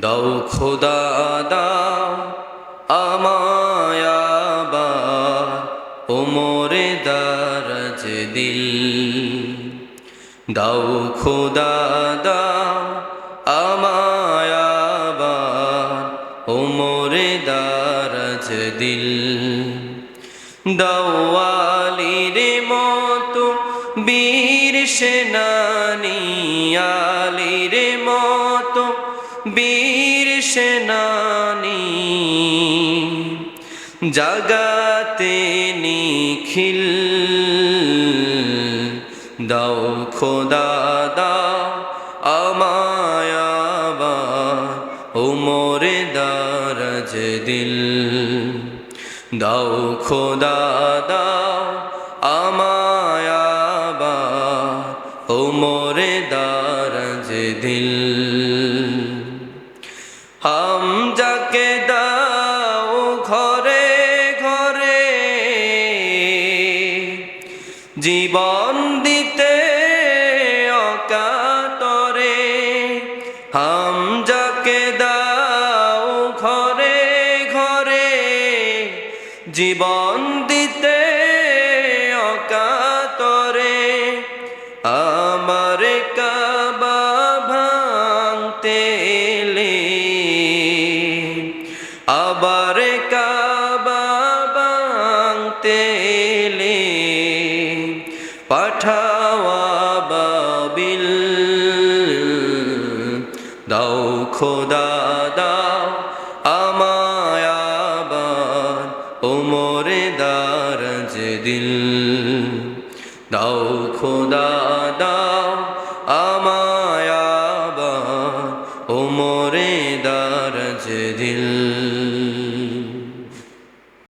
দাও খোদা, দাও আমায়াবার ওমরে দারাজ দিল। দাও খোদা, দাও আমায়াবার ওমরে দারাজ দিল। দাওয়ালি রে মতো বীর সেনানি, আলির মতো বীর সেনানি। জাগাতে নিখিল, দাও খোদা, দাও আমায়াবা ওমরে দারাজ দিল। দাও খোদা, দাও আমায়াবা ওমরে দারাজ দিল। জীবন দিতে অকাতরে, হাম যাকে দাও ঘরে ঘরে, জীবন দিতে অকাতরে, আমার কাবা ভাঙতে আবার কাবা ভাঙতে পাঠাওয়া বাবিল। দাও খোদা, দাও আমায়াবার ওমরে দারাজ দিল। দাও খোদা, দাও আমায়াবার ওমরে দারাজ দিল।